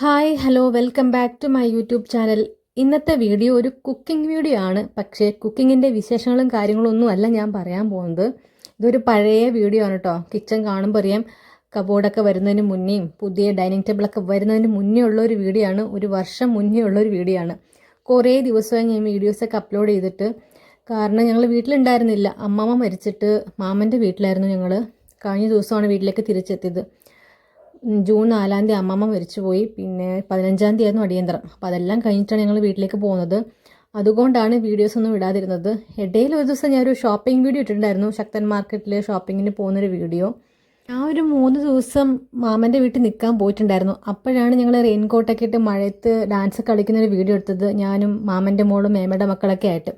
Hi hello welcome back to my YouTube channel ഇന്നത്തെ video ഒരു cooking video ആണ്. പക്ഷേ കുക്കിങ്ങിന്റെ വിശേഷങ്ങളും കാര്യങ്ങളും ഒന്നും അല്ല ഞാൻ പറയാൻ പോകുന്നത്. ഇതൊരു പഴയ വീഡിയോ ആണ് കേട്ടോ കിച്ചൺ കാണുമ്പോൾ അറിയാം കബോർഡൊക്കെ വരുന്നതിന് മുന്നേയും പുതിയ ഡൈനിങ് ടേബിളൊക്കെ വരുന്നതിന് മുന്നേ ഉള്ള ഒരു വീഡിയോ ആണ്. ഒരു വർഷം മുന്നേ ഉള്ള ഒരു വീഡിയോ ആണ്. കുറേ ദിവസമായി ഞാൻ വീഡിയോസൊക്കെ അപ്ലോഡ് ചെയ്തിട്ട്. കാരണം ഞങ്ങൾ വീട്ടിലുണ്ടായിരുന്നില്ല. അമ്മമ്മ മരിച്ചിട്ട് മാമന്റെ വീട്ടിലായിരുന്നു ഞങ്ങൾ കഴിഞ്ഞ ദിവസമാണ് വീട്ടിലേക്ക് തിരിച്ചെത്തിയത്. ജൂൺ നാലാം തീയതി അമ്മമ്മ മരിച്ചുപോയി. പിന്നെ പതിനഞ്ചാം തീയതി ആയിരുന്നു അടിയന്തരം. അപ്പോൾ അതെല്ലാം കഴിഞ്ഞിട്ടാണ് ഞങ്ങൾ വീട്ടിലേക്ക് പോകുന്നത്. അതുകൊണ്ടാണ് വീഡിയോസ് ഒന്നും ഇടാതിരുന്നത്. ഇടയിൽ ഒരു ദിവസം ഞാനൊരു ഷോപ്പിംഗ് വീഡിയോ ഇട്ടിട്ടുണ്ടായിരുന്നു. ശക്തൻ മാർക്കറ്റിൽ ഷോപ്പിങ്ങിന് പോകുന്നൊരു വീഡിയോ. ആ ഒരു മൂന്ന് ദിവസം മാമന്റെ വീട്ടിൽ നിൽക്കാൻ പോയിട്ടുണ്ടായിരുന്നു. അപ്പോഴാണ് ഞങ്ങൾ റെയിൻകോട്ടൊക്കെ ഇട്ട് മഴയത്ത് ഡാൻസ് കളിക്കുന്ന ഒരു വീഡിയോ എടുത്തത്. ഞാനും മാമന്റെ മോളും മേമയുടെ മക്കളൊക്കെ ആയിട്ട്.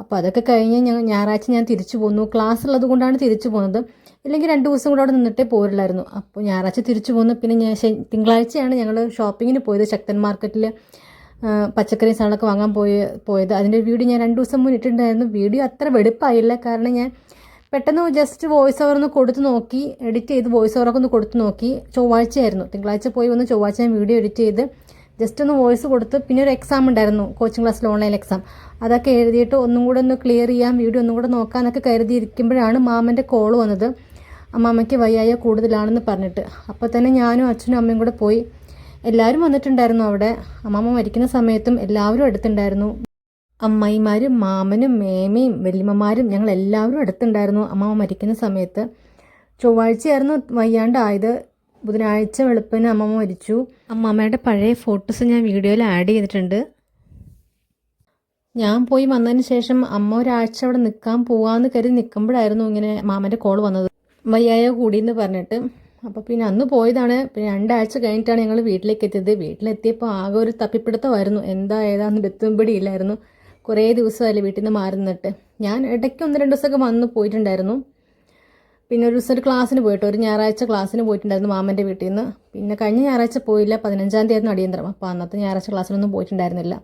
അപ്പോൾ അതൊക്കെ കഴിഞ്ഞ് ഞാൻ ഞായറാഴ്ച ഞാൻ തിരിച്ചു പോന്നു. ക്ലാസ് ഉള്ളത് കൊണ്ടാണ് തിരിച്ചു പോകുന്നത് ഇല്ലെങ്കിൽ രണ്ട് ദിവസം കൂടെ അവിടെ നിന്നിട്ടേ പോരില്ലായിരുന്നു അപ്പോൾ ഞായറാഴ്ച തിരിച്ചു പോന്നു. പിന്നെ ഞാൻ തിങ്കളാഴ്ചയാണ് ഞങ്ങൾ ഷോപ്പിങ്ങിന് പോയത്. ശക്തൻ മാർക്കറ്റിൽ പച്ചക്കറി സാധനമൊക്കെ വാങ്ങാൻ പോയി പോയത്. അതിന്റെ വീഡിയോ ഞാൻ രണ്ട് ദിവസം മുന്നേ ഇട്ടിട്ടുണ്ടായിരുന്നു. വീഡിയോ അത്ര വെടുപ്പായില്ല. കാരണം ഞാൻ പെട്ടെന്ന് ജസ്റ്റ് വോയിസ് ഓവർ ഒന്ന് കൊടുത്ത് നോക്കി എഡിറ്റ് ചെയ്ത് വോയിസ് ഓവറൊക്കെ ഒന്ന് കൊടുത്ത് നോക്കി. ചൊവ്വാഴ്ചയായിരുന്നു. തിങ്കളാഴ്ച പോയി വന്ന് ചൊവ്വാഴ്ച ഞാൻ വീഡിയോ എഡിറ്റ് ചെയ്ത് ജസ്റ്റ് ഒന്ന് വോയിസ് കൊടുത്ത് പിന്നെ ഒരു എക്സാം ഉണ്ടായിരുന്നു. കോച്ചിങ് ക്ലാസ്സിൽ ഓൺലൈൻ എക്സാം അതൊക്കെ എഴുതിയിട്ട് ഒന്നും കൂടെ ഒന്ന് ക്ലിയർ ചെയ്യാം വീഡിയോ ഒന്നും കൂടെ നോക്കാമെന്നൊക്കെ കരുതിയിരിക്കുമ്പോഴാണ് മാമന്റെ കോൾ വന്നത്. അമ്മാമ്മയ്ക്ക് വയ്യായ കൂടുതലാണെന്ന് പറഞ്ഞിട്ട്. അപ്പോൾ തന്നെ ഞാനും അച്ഛനും അമ്മയും കൂടെ പോയി. എല്ലാവരും വന്നിട്ടുണ്ടായിരുന്നു അവിടെ. അമ്മാമ്മ മരിക്കുന്ന സമയത്തും എല്ലാവരും അടുത്തുണ്ടായിരുന്നു. അമ്മായിമാരും മാമനും മേമയും വല്യമ്മമാരും ഞങ്ങൾ എല്ലാവരും അടുത്തുണ്ടായിരുന്നു അമ്മാമ്മ മരിക്കുന്ന സമയത്ത്. ചൊവ്വാഴ്ചയായിരുന്നു വയ്യാണ്ടായത്. ബുധനാഴ്ച വെളുപ്പിന് അമ്മമ്മ മരിച്ചു. അമ്മാമ്മയുടെ പഴയ ഫോട്ടോസ് ഞാൻ വീഡിയോയിൽ ആഡ് ചെയ്തിട്ടുണ്ട്. ഞാൻ പോയി വന്നതിന് ശേഷം അമ്മ ഒരാഴ്ച അവിടെ നിൽക്കാൻ പോവാന്ന് കരുതി നിൽക്കുമ്പോഴായിരുന്നു ഇങ്ങനെ മാമന്റെ കോൾ വന്നത്. വയ്യായ എന്ന് പറഞ്ഞിട്ട്. അപ്പോൾ പിന്നെ അന്ന് പോയതാണ്. പിന്നെ രണ്ടാഴ്ച കഴിഞ്ഞിട്ടാണ് ഞങ്ങൾ വീട്ടിലേക്ക് എത്തിയത് വീട്ടിലെത്തിയപ്പോൾ ആകെ ഒരു തപ്പിപ്പിടുത്തമായിരുന്നു. എന്താ ഏതാന്ന് പിടിയില്ലായിരുന്നു കുറേ ദിവസമല്ലേ വീട്ടിൽ നിന്ന് മാറി നിന്നിട്ട്. ഞാൻ ഇടയ്ക്ക് ഒന്ന് രണ്ട് ദിവസമൊക്കെ വന്ന് പോയിട്ടുണ്ടായിരുന്നു. പിന്നെ ഒരു ദിവസം ഒരു ക്ലാസ്സിന് പോയിട്ട്? ഒരു ഞായറാഴ്ച ക്ലാസ്സിന് പോയിട്ടുണ്ടായിരുന്നു മാമന്റെ വീട്ടിൽ നിന്ന് പിന്നെ കഴിഞ്ഞ ഞായറാഴ്ച പോയില്ല. പതിനഞ്ചാം തീയതി ആയിരുന്നു അടിയന്തരം. അപ്പോൾ അന്നത്തെ ഞായറാഴ്ച ക്ലാസ്സിനൊന്നും പോയിട്ടുണ്ടായിരുന്നില്ല.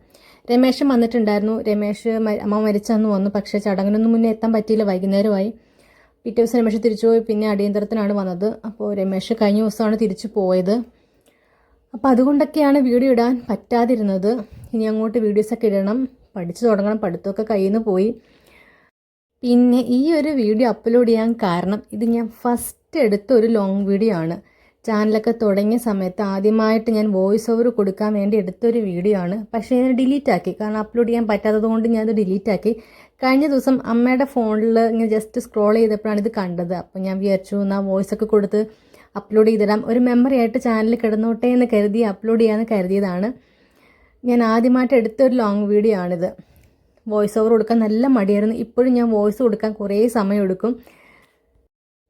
രമേശൻ വന്നിട്ടുണ്ടായിരുന്നു. രമേശ് അമ്മ മരിച്ചന്ന് വന്നു. പക്ഷേ ചടങ്ങിനൊന്നും മുന്നേ എത്താൻ പറ്റിയില്ല. വൈകുന്നേരമായി. പിറ്റേ ദിവസം രമേശ് തിരിച്ചു പോയി. പിന്നെ അടിയന്തരത്തിനാണ് വന്നത്. അപ്പോൾ രമേശ് കഴിഞ്ഞ ദിവസമാണ് തിരിച്ചു പോയത്. അപ്പോൾ അതുകൊണ്ടൊക്കെയാണ് വീഡിയോ ഇടാൻ പറ്റാതിരുന്നത്. ഇനി അങ്ങോട്ട് വീഡിയോസൊക്കെ ഇടണം. പഠിച്ചു തുടങ്ങണം. പഠിത്തമൊക്കെ കയ്യിൽ നിന്ന് പോയി. പിന്നെ ഈ ഒരു വീഡിയോ അപ്ലോഡ് ചെയ്യാൻ കാരണം ഇത് ഞാൻ ഫസ്റ്റ് എടുത്ത ഒരു ലോങ് വീഡിയോ ആണ്. ചാനലൊക്കെ തുടങ്ങിയ സമയത്ത് ആദ്യമായിട്ട് ഞാൻ വോയിസ് ഓവർ കൊടുക്കാൻ വേണ്ടി എടുത്തൊരു വീഡിയോ ആണ്. പക്ഷേ ഞാൻ ഡിലീറ്റ് ആക്കി. കാരണം അപ്ലോഡ് ചെയ്യാൻ പറ്റാത്തത് കൊണ്ട് ഞാനത് ഡിലീറ്റ് ആക്കി. കഴിഞ്ഞ ദിവസം അമ്മയുടെ ഫോണിൽ ഇങ്ങനെ ജസ്റ്റ് സ്ക്രോൾ ചെയ്തപ്പോഴാണ് ഇത് കണ്ടത്. അപ്പോൾ ഞാൻ വിചാരിച്ചു എന്നാൽ വോയിസ് ഒക്കെ കൊടുത്ത് അപ്ലോഡ് ചെയ്തിടാം. ഒരു മെമ്മറി ആയിട്ട് ചാനൽ കിടന്നോട്ടെ എന്ന് കരുതി അപ്ലോഡ് ചെയ്യാമെന്ന് കരുതിയതാണ്. ഞാൻ ആദ്യമായിട്ട് എടുത്തൊരു ലോങ് വീഡിയോ ആണിത്. വോയിസ് ഓവർ കൊടുക്കാൻ നല്ല മടിയായിരുന്നു. ഇപ്പോഴും ഞാൻ വോയിസ് കൊടുക്കാൻ കുറേ സമയം എടുക്കും.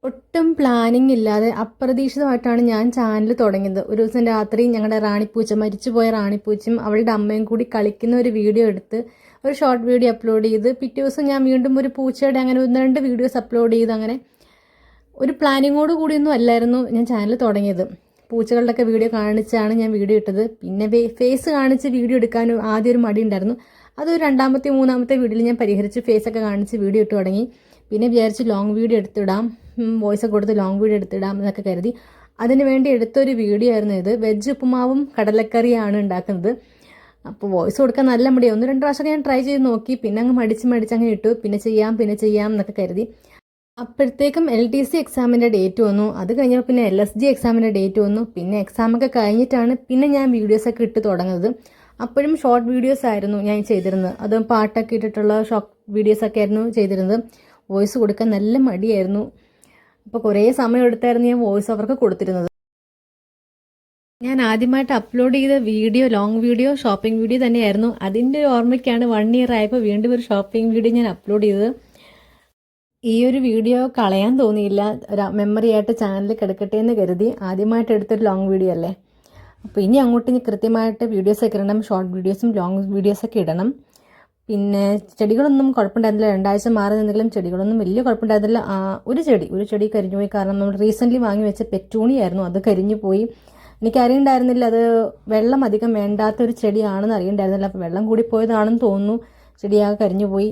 ഒട്ടും പ്ലാനിങ് ഇല്ലാതെ അപ്രതീക്ഷിതമായിട്ടാണ് ഞാൻ ചാനൽ തുടങ്ങിയത്. ഒരു ദിവസം രാത്രി ഞങ്ങളുടെ റാണിപ്പൂച്ച മരിച്ചുപോയ റാണിപ്പൂച്ചയും അവളുടെ അമ്മയും കൂടി കളിക്കുന്ന ഒരു വീഡിയോ എടുത്ത് ഒരു ഷോർട്ട് വീഡിയോ അപ്ലോഡ് ചെയ്ത് പിറ്റേ ദിവസം ഞാൻ വീണ്ടും ഒരു പൂച്ചയുടെ അങ്ങനെ ഒന്ന് രണ്ട് വീഡിയോസ് അപ്ലോഡ് ചെയ്ത് അങ്ങനെ ഒരു പ്ലാനിങ്ങോട് കൂടിയൊന്നും അല്ലായിരുന്നു ഞാൻ ചാനൽ തുടങ്ങിയത്. പൂച്ചകളുടെയൊക്കെ വീഡിയോ കാണിച്ചാണ് ഞാൻ വീഡിയോ ഇട്ടത്. പിന്നെ ഫേസ് കാണിച്ച് വീഡിയോ എടുക്കാൻ ആദ്യം ഒരു മടി ഉണ്ടായിരുന്നു. അതൊരു രണ്ടാമത്തെ മൂന്നാമത്തെ വീഡിയോയിൽ ഞാൻ പരിഹരിച്ച് ഫേസൊക്കെ കാണിച്ച് വീഡിയോ ഇട്ട് തുടങ്ങി. പിന്നെ വിചാരിച്ച് ലോങ് വീഡിയോ എടുത്തിടാം വോയിസ് ഒക്കെ കൊടുത്ത് ലോങ് വീഡിയോ എടുത്തിടാം എന്നൊക്കെ കരുതി. അതിന് വേണ്ടി എടുത്തൊരു വീഡിയോ ആയിരുന്നു ഇത്. വെജ് ഉപ്പുമാവും കടലക്കറിയാണ് ഉണ്ടാക്കുന്നത്. അപ്പോൾ വോയിസ് കൊടുക്കാൻ നല്ല മടി ഒന്ന് രണ്ട് പ്രാവശ്യം ഞാൻ ട്രൈ ചെയ്ത് നോക്കി. പിന്നെ അങ്ങ് മടിച്ച് മടിച്ച് അങ്ങ് ഇട്ടു. പിന്നെ ചെയ്യാം പിന്നെ ചെയ്യാം എന്നൊക്കെ കരുതി. അപ്പോഴത്തേക്കും എൽ ടി സി എക്സാമിന്റെ ഡേറ്റ് വന്നു. അത് കഴിഞ്ഞപ്പോൾ പിന്നെ എൽ എസ് ജി എക്സാമിന്റെ ഡേറ്റ് വന്നു. പിന്നെ എക്സാമൊക്കെ കഴിഞ്ഞിട്ടാണ് പിന്നെ ഞാൻ വീഡിയോസൊക്കെ ഇട്ട് തുടങ്ങുന്നത്. അപ്പോഴും ഷോർട്ട് വീഡിയോസ് ആയിരുന്നു ഞാൻ ചെയ്തിരുന്നത്. അതും പാട്ടൊക്കെ ഇട്ടിട്ടുള്ള ഷോർട്ട് വീഡിയോസൊക്കെ ആയിരുന്നു ചെയ്തിരുന്നത്. വോയിസ് കൊടുക്കാൻ നല്ല മടിയായിരുന്നു. അപ്പോൾ കുറേ സമയം എടുത്തായിരുന്നു ഞാൻ വോയിസ് അവർക്ക് കൊടുത്തിരുന്നത്. ഞാൻ ആദ്യമായിട്ട് അപ്ലോഡ് ചെയ്ത video long video shopping video തന്നെയായിരുന്നു. അതിന്റെ ഒരു ഓർമ്മയ്ക്കാണ് വൺ ഇയർ ആയപ്പോൾ വീണ്ടും ഒരു ഷോപ്പിംഗ് വീഡിയോ ഞാൻ അപ്ലോഡ് ചെയ്തത്. ഈ ഒരു വീഡിയോ കളയാൻ തോന്നിയില്ല. ഒരു മെമ്മറി ആയിട്ട് ചാനലിൽ കിടക്കട്ടെ എന്ന് കരുതി ആദ്യമായിട്ട് എടുത്തൊരു ലോങ് വീഡിയോ അല്ലേ? അപ്പോൾ ഇനി അങ്ങോട്ട് ഇനി കൃത്യമായിട്ട് വീഡിയോസൊക്കെ ഇടണം ഷോർട്ട് വീഡിയോസും ലോങ് വീഡിയോസൊക്കെ ഇടണം. പിന്നെ ചെടികളൊന്നും കുഴപ്പമുണ്ടായിരുന്നില്ല. രണ്ടാഴ്ച മാറി നിന്നെങ്കിലും ചെടികളൊന്നും വലിയ കുഴപ്പമുണ്ടായിരുന്നില്ല. ഒരു ചെടി ഒരു ചെടി കരിഞ്ഞു പോയി. കാരണം നമ്മൾ റീസെന്റ്ലി വാങ്ങി വെച്ച പെറ്റൂണിയായിരുന്നു. അത് കരിഞ്ഞു പോയി. എനിക്ക് അറിയണ്ടായിരുന്നില്ല അത് വെള്ളം അധികം വേണ്ടാത്ത ഒരു ചെടിയാണെന്ന് അറിയണ്ടായിരുന്നില്ല. അപ്പോൾ വെള്ളം കൂടി പോയതാണെന്ന് തോന്നുന്നു. ചെടിയാകെ കരിഞ്ഞുപോയി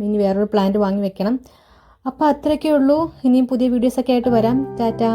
ഇനി വേറൊരു പ്ലാന്റ് വാങ്ങി വെക്കണം. അപ്പോൾ അത്രയൊക്കെ ഉള്ളൂ. ഇനിയും പുതിയ വീഡിയോസൊക്കെ ആയിട്ട് വരാം. ടാറ്റാ.